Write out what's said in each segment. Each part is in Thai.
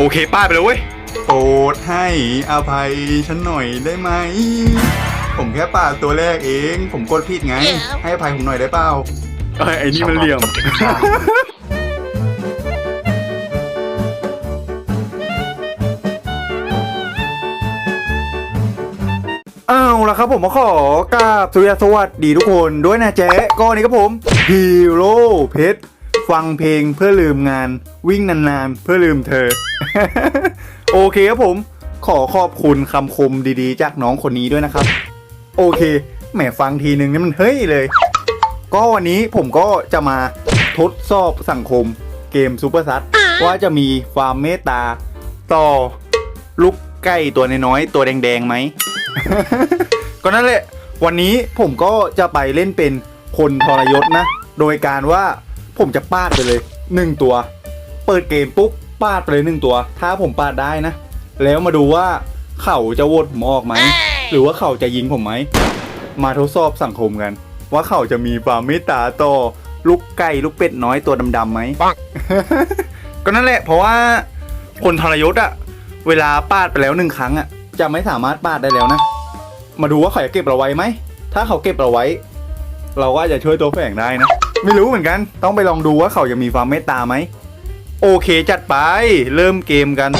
โอเคป้าดไปเลยเว้ยโปรดให้อภัยฉันหน่อยได้ไหม ผมแค่ปาดตัวแรกเอง ผมกดผิดไง ให้อภัยผมหน่อยได้เปล่าเอ้ยไอ้นี่มันเหลี่ยม อ้าวแล้วครับผมมาขอกราบสุริยสวัสดีทุกคนด้วยนะเจ๊ก็นี่ครับผมฮีโร่เพชร ฟังเพลงเพื่อลืมงาน วิ่งนานๆ เพื่อลืมเธอ โอเคครับผม ขอขอบคุณคำคมดีๆ จากน้องคนนี้ด้วยนะครับ โอเค แหมฟังทีนึงนี่มันเฮ้ยเลย ก็วันนี้ผมก็จะมาทดสอบสังคมเกมซูเปอร์ซัตว่าจะมีความเมตตา ต่อลูกไก่ตัวน้อยๆตัวแดงๆไหม ก็นั่นแหละ วันนี้ผมก็จะไปเล่นเป็นคนทรยศนะ โดยการว่า ผมจะปาดไปเลยหนึ่งตัว เปิดเกมปุ๊บปาดไปเลยหนึ่งตัว ถ้าผมปาดได้นะ แล้วมาดูว่าเขาจะโหวตผมออกไหม หรือว่าเขาจะยิงผมไหม มาทดสอบสังคมกัน ว่าเขาจะมีความเมตตาต่อลูกไก่ลูกเป็ดน้อยตัวดำๆไหมก็นั่นแหละเพราะว่าคนทรยศอะเวลาปาดไปแล้วหนึ่งครั้งอะจะไม่สามารถปาดได้แล้วนะ มาดูว่าเขาจะเก็บเราไว้ไหม ถ้าเขาเก็บเราไว้ เราก็จะช่วยตัวแฝงได้นะ ไม่รู้เหมือนกัน ต้องไปลองดูว่าเขาจะมีความเมตตาไหม โอเคจัดไป เริ่มเกมกัน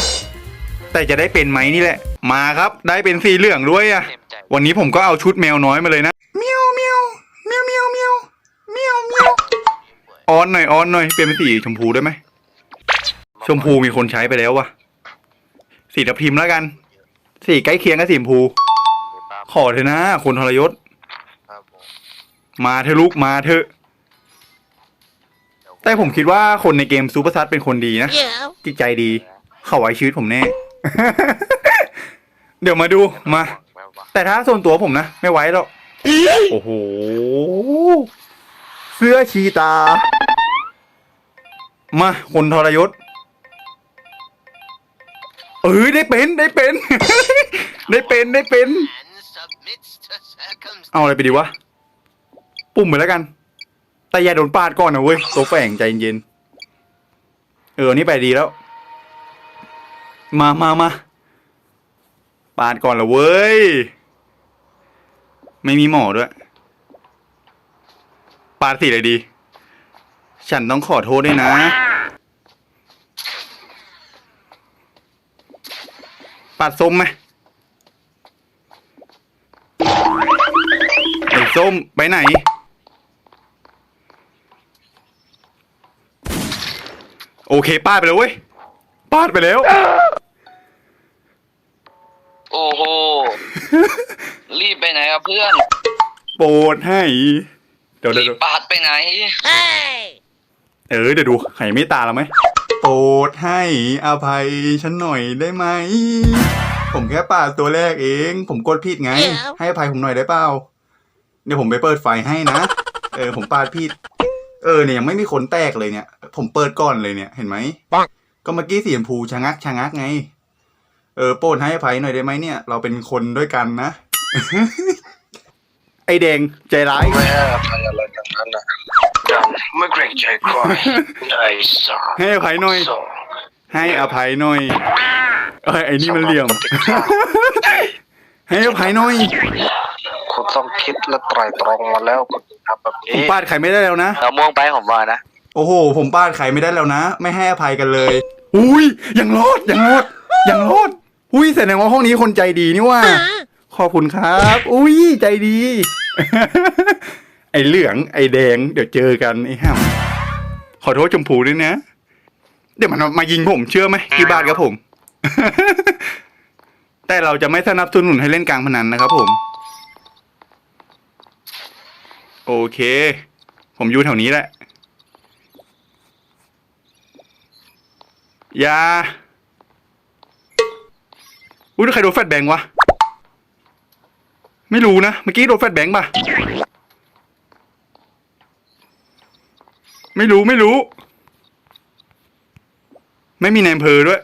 แต่จะได้เป็นไหมนี่แหละ มาครับ ได้เป็นสีเหลืองด้วยอะเต็มใจวันนี้ผมก็เอาชุดแมวน้อยมาเลยนะเมียวเมียวเมียวเมียวเมียวเมียวเมียวออนหน่อยออนหน่อย เปลี่ยนเป็นสีชมพูได้ไหม ชมพูมีคนใช้ไปแล้ววะสีทับพิมพ์แล้วกัน สีใกล้เคียงกับสีชมพู ขอเถอะนะคนทรยศครับผมมาเถอะลูกมาเถอะ แต่ผมคิดว่าคนในเกมซูเปอร์ซัตเป็นคนดีนะ จิตใจดี เขาไว้ชีวิตผมแน่ เดี๋ยวมาดูมาแวววะแต่ถ้าส่วนตัวผมนะ ไม่ไหวแล้วโอ้โห เสื้อชีตา มาคนทรยศ เอ้ยได้เป็นได้เป็น ได้เป็นได้เป็น เอาอะไรไปดีวะ ปุ่มไปแล้วกัน แต่อย่าโดนปาดก่อนนะเว้ยตัวแฝงใจเย็นเออนี่ไปดีแล้ว มามามาปาดก่อนละเว้ย ไม่มีหมอด้วย ปาดสีอะไรดี ฉันต้องขอโทษด้วยนะ ปาดส้มไหมไอ้ส้มไปไหน โอเคปาดไปแล้วเว้ยปาดไปแล้ว โอ้โห รีบไปไหนครับเพื่อน โปรดให้ เดี๋ยวเดี๋ยวรีเดี๋บยวปาดไปไหนเออเดี๋ยวดูใครไม่ตาเราไหมโปรดให้อภัยฉันหน่อยได้ไหม ผมแค่ปาดตัวแรกเอง ผมกดผิดไงให้อภัยผมหน่อยได้เปล่า เดี๋ยวผมไปเปิดไฟให้นะ เออผมปาดผิด เออเนี่ยยังไม่มีคนแตกเลยเนี่ย ผมเปิดก่อนเลยเนี่ยเห็นไหมปังก็เมื่อกี้สีชมพูชะงักชะงักไง เออโปรดให้อภัยหน่อยได้ไหมเนี่ย เราเป็นคนด้วยกันนะ ไอแดงใจร้าย ไม่ให้อภัยอะไรทั้งนั้นนะดำไม่เกรงใจใครได้สามให้อภัยหน่อย สองให้อภัยหน่อย เอ้ยไอ้นี่มันเหลี่ยม ให้อภัยหน่อยคุณ ต้องคิดและไตร่ตรองมาแล้วคุณทำแบบผมนี้ปาดใครไม่ได้แล้วนะ เราม่วงไปผมว่านะ โอ้โห ผมปาดใครไม่ได้แล้วนะ ไม่ให้อภัยกันเลย อุ้ยยังรอดยังรอดยังรอดอุ้ยแสดงว่าห้องนี้คนใจดีนี่ว่า ขอบคุณครับ อุ้ยใจดี ไอเหลืองไอแดง เดี๋ยวเจอกันไอห่ำขอโทษชมพูด้วยนะ เดี๋ยวมันมายิงผมเชื่อไหมที่บ้านครับผม แต่เราจะไม่สนับสนุนให้เล่นกลางพนันนะครับผม โอเค ผมอยู่แถวนี้แหละ ยา อุ้ยแล้วใครโดนแฟดแบงค์วะ ไม่รู้นะ เมื่อกี้โดนแฟดแบงค์ป่ะ ไม่รู้ไม่รู้ ไม่มีในอำเภอด้วย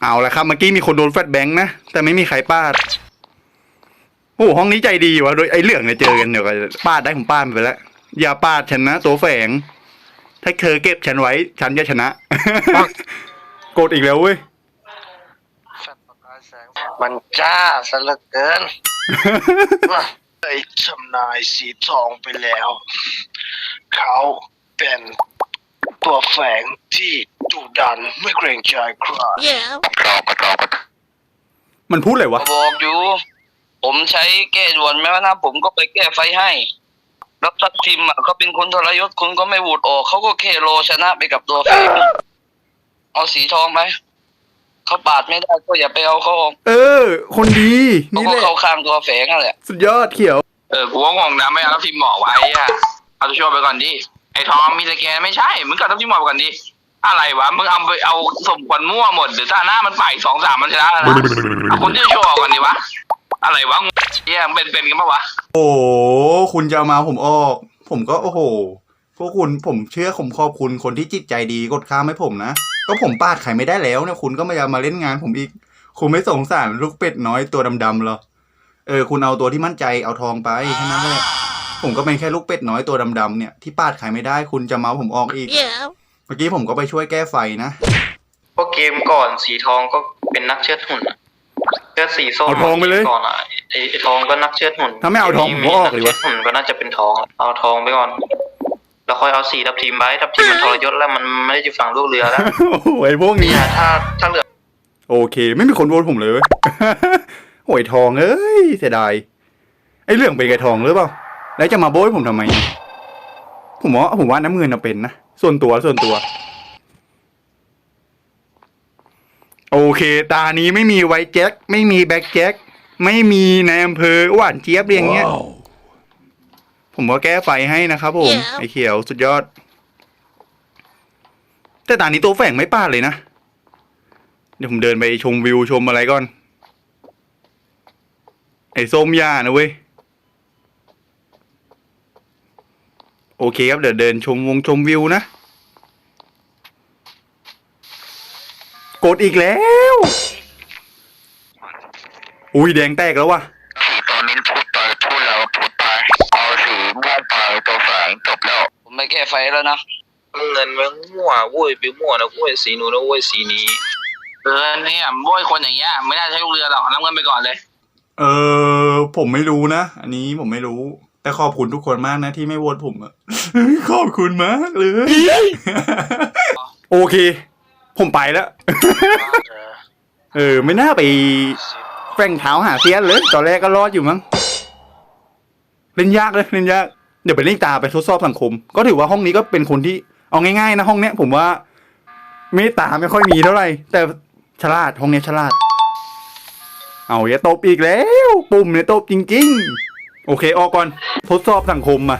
เอาละครับ เมื่อกี้มีคนโดนแฟดแบงค์นะ แต่ไม่มีใครปาด โอ้โหห้องนี้ใจดีวะโดยไอ้เหลืองเนี่ยเจอกันเดี๋ยวก็ปาดได้ผมปาดไปแล้วอย่าปาดฉันนะตัวแฝง ถ้าเธอเก็บฉันไว้ ฉันจะชนะกดอีกแล้วเว้ยแฟลชประกายแสงมันจ้าซะเหลือเกินไอ้ทำนายสีทองไปแล้ว เขาเป็นตัวแฝงที่ดุดันไม่เกรงใจใคร Yeah. มันพูดอะไรวะ บอกอยู่ ผมใช้แก้ด่วนแม้ว่านะผมก็ไปแก้ไฟให้แล้วทัพทีมอะเขาเป็นคนทรยศคุณก็ไม่โหวตออกเขาก็เคโลชนะไปกับตัวแฝงเอาสีทองไปเขาปาดไม่ได้ก็อย่าไปเอาเขาออกเออ คนดีเขานี่ก็แหละเข้าข้างตัวแฝงนั่นแหละ สุดยอดเขียว เออ กูก็งงนะไม่เอาทัพทีมหมอกไว้อะเอาตัวช่วยไปก่อนดิ ไอ้ทองมีสแกนไม่ใช่ มึงกับทัพทีมหมอกไปก่อนดิ อะไรวะ มึงเอาไปเอาสมควันมั่วหมดเดี๋ยวตาหน้ามันไปสองสามมันชนะแล้วนะเอาคนที่จะโชว์ออกก่อนดิวะ อะไรวะงงเฮียมึงเป็นเป็นกันปะวะโอ้โหคุณจะเอามาผมออก ผมก็โอ้โห พวกคุณผมเชื่อผมขอบคุณคนที่จิตใจดีกดข้ามให้ผมนะ ก็ผมปาดใครไม่ได้แล้วเนี่ยคุณก็มาเอามาเล่นงานผมอีก คุณไม่สงสารลูกเป็ดน้อยตัวดำๆเหรอ เออ คุณเอาตัวที่มั่นใจเอาทองไปแค่นั้นแหละผมก็เป็นแค่ลูกเป็ดน้อยตัวดำๆเนี่ยที่ปาดใครไม่ได้คุณจะเมาผมออกอีก Yeah. เมื่อกี้ผมก็ไปช่วยแก้ไฟนะเพราะเกมก่อนสีทองก็เป็นนักเชือดหุ่นอะ เชือดสีส้มเอาทองไปเลยก่อนอะไอ้ไอ้ทองก็นักเชือดหุ่นถ้าไม่เอาทองผมก็ออกเลยวะ นัชืดหุ่นก็น่าจะเป็นทองอะเอาทองไปก่อน แล้วค่อยเอาสีทับทีมไว้ทับทีมมันทรยศแล้วมันไม่ได้อยู่ฝั่งลูกเรือแล้วโอ้โหไอ้พวกนี้ เนี่ยถ้าถ้าเหลือโอเค ไม่มีคนโหวตผมเลยเว้ยโอ้ยทองเอ้ยเสียดายไอ้เรื่องเป็นไงทองหรือเปล่า แล้วจะมาโบยผมทำไม ผมว่าผมว่าน้ำเงินน่ะเป็นนะ ส่วนตัวส่วนตัว โอเค ตานี้ไม่มีไวท์แจ็ค ไม่มีแบ็คแจ็ค ไม่มีในอำเภอหวานเจี๊ยบเรียงเงี้ย ผมก็แก้ไฟให้นะครับผม Yeah. ไอ้เขียวสุดยอด แต่ตานี้ตัวแฝงไม่ปาดเลยนะ เดี๋ยวผมเดินไปชมวิวชมอะไรก่อน ไอ้ส้มย่านะเว้ย โอเคครับ เดี๋ยวเดินชมวงชมวิวนะ กดอีกแล้ว อุ้ยแดงแตกแล้ววะสีตอนนี้พูดไปพูดแล้วพูดไปเอาสีม่วงไปตัวแฝงจบแล้ว ผมไปแก้ไฟแล้วนะเงินมันมั่วเว้ยไปมั่วนะเว้ยสีนู้นนะเว้ยสีนี้เออเนี่ยโบยคนอย่างเงี้ยไม่น่าใช้ลูกเรือหรอกน้ำเงินไปก่อนเลย เออ ผมไม่รู้นะอันนี้ผมไม่รู้ แต่ขอบคุณทุกคนมากนะที่ไม่โหวตผมอะขอบคุณมากเลย โอเค ผมไปแล้ว เออ ไม่น่าไปแฝงเท้าหาเซียนเลย ตอนแรกก็รอดอยู่มั้ง เล่นยากเลยเล่นยาก เดี๋ยวไปเล่นตาไปทดสอบสังคม ก็ถือว่าห้องนี้ก็เป็นคนที่เอาง่ายๆนะห้องเนี้ย ผมว่าเมตตาไม่ค่อยมีเท่าไหร่ แต่ฉลาดห้องเนี้ยฉลาด เอาอย่าตบอีกแล้ว ปุ่มเนี่ยตบจริง ๆ โอเคออกก่อน ทดสอบสังคมมา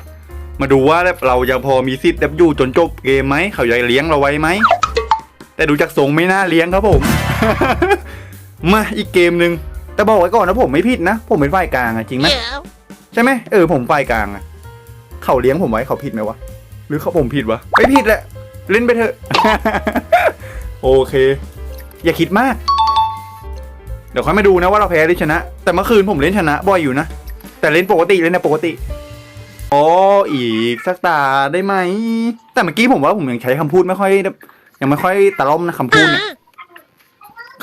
มาดูว่าเรายังพอมีสิทธิ์แบบอยู่จนจบเกมไหม เขาจะเลี้ยงเราไว้ไหม แต่ดูจากทรงไม่น่าเลี้ยงครับผม มาอีกเกมหนึ่งแต่บอกไว้ก่อนนะผมไม่ผิดนะ ผมเป็นฝ่ายกลางอะจริงไหม Yeah. ใช่ไหมเออผมฝ่ายกลางอะเขาเลี้ยงผมไว้เขาผิดไหมวะหรือเขาผมผิดวะไม่ผิดแหละเล่นไปเถอะ โอเค อย่าคิดมาก เดี๋ยวค่อยมาดูนะว่าเราแพ้หรือชนะ แต่เมื่อคืนผมเล่นชนะบ่อยอยู่นะ แต่เล่นปกติเล่นในปกติอ๋ออีกสักตาได้ไหม แต่เมื่อกี้ผมว่าผมยังใช้คำพูดไม่ค่อย ยังไม่ค่อยตะล่อมนะคำพูดเนี่ย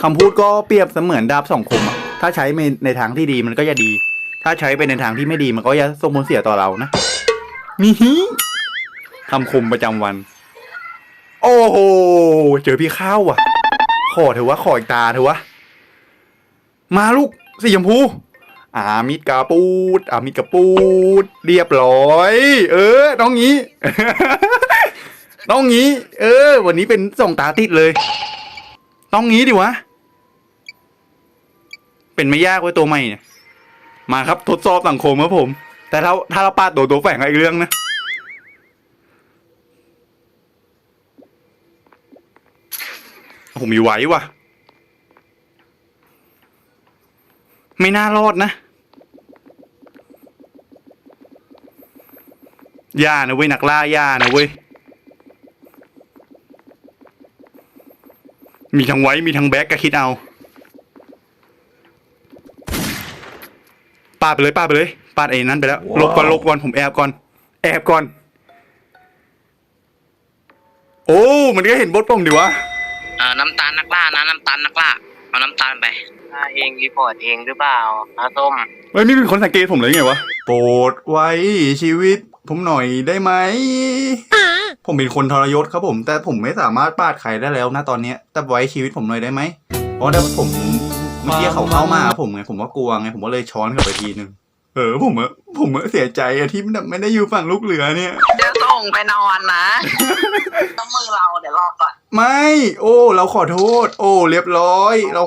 คำพูดก็เปรียบเสมือนดาบสองคมอะถ้าใช้ในในทางที่ดีมันก็จะดี ถ้าใช้ไปในทางที่ไม่ดีมันก็จะส่งผลเสียต่อเรานะนี่คำคมประจำวัน โอ้โหเจอพี่ข้าวอะ ขอเถอะวะขออีกตาเถอะวะมาลูกสีชมพูอามิดกาปูดอามิดกาปูด เรียบร้อย เออ ต้องงี้ ต้องงี้ เออ วันนี้เป็นสองตาติดเลย ต้องงี้ดิวะ เป็นไม่ยากไว้ตัวใหม่เนี่ย มาครับทดสอบสังคมครับผม แต่ถ้าถ้าเราปาดตัวตัวแฝงอีกเรื่องนะ ผมมีไหวว่ะไม่น่ารอดนะ ย่านะเว้ยนักล่าย่านะเว้ย มีทั้งไว้มีทั้งแบ็กก็คิดเอาปาดไปเลยปาดไปเลยปาดไอ้นั้นไปแล้วหลบก่อนหลบก่อนผมแอบก่อน แอบก่อน โอ้มันก็เห็นบทผมดิวะเอ่อน้ำตาลนักล่านะน้ำตาลนักล่าเอาน้ำตาลไปถ้าเองรีพอร์ตเองหรือเปล่าอาส้มเฮ้ยไม่เป็นคนสังเกตผมเลยไงวะโปรดไว้ชีวิตผมหน่อยได้ไหม ผมเป็นคนทรยศครับผม แต่ผมไม่สามารถปาดใครได้แล้วนะตอนเนี้ยแต่ไว้ชีวิตผมหน่อยได้ไหมเพราะถ้าผมเมื่อกี้เขาเข้ามาหาผมไงผมก็กลัวไงผมก็เลยช้อนกลับไปทีนึงเออผมอะผมอะเสียใจอะที่ไม่ได้อยู่ฝั่งลูกเหลือเนี่ย เดี๋ยวส่งไปนอนนะต้องมือเราเดี๋ยวรอก่อน ไม่ โอ้ เราขอโทษ โอ้ เรียบร้อย เรา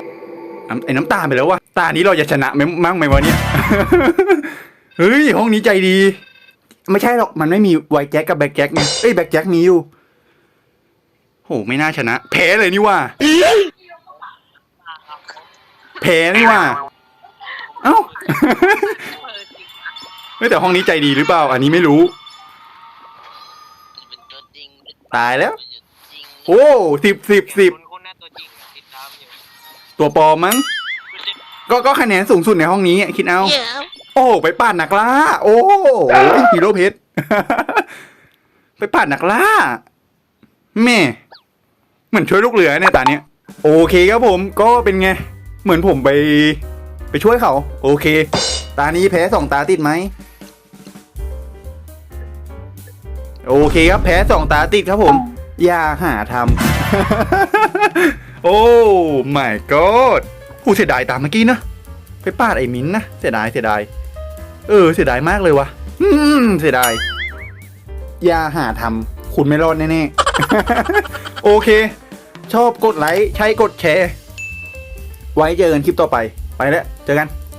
น้ำไอ้น้ำตาลไปแล้ววะตานี้เราจะชนะไหมมั่งไหมวะเนี่ย เฮ้ย ห้องนี้ใจดี ไม่ใช่หรอกมันไม่มีไวแจ็คกับแบ็คแจ็คไงเอ้ยแบ็คแจ็คมีอยู่โหไม่น่าชนะแพ้เลยนี่ว่าแพ้นี่ว่า เอ้าเฮ้แต่ห้องนี้ใจดีหรือเปล่า อันนี้ไม่รู้ ตายแล้ว โอ้สิบสิบสิบตัวปอมั้ง ก็ก็คะแนนสูงสุดในห้องนี้คิดเอา อ้ไปปาดนักล่า โอ้ฮีโร่เพชรไปปาดนักล่า แม่ เหมือนช่วยลูกเรือเนี่ยตาเนี้ย โอเคครับผมก็เป็นไง เหมือนผมไป ไปช่วยเขา โอเค ตานี้แพ้สองตาติดไหมโอเคครับแพ้สองตาติดครับผม อย่าหาทำโอ้ my god ผู้เสียดายตามเมื่อกี้นะ ไปปาดไอ้มิ้นนะ เสียดายเสียดาย เออเสียดายมากเลยวะอืมเสียดายอย่าหาทำคุณไม่รอดแน่ๆ โอเค ชอบกดไลค์ ใช้กดแชร์ ไว้เจอกันคลิปต่อไป ไปแล้ว เจอกัน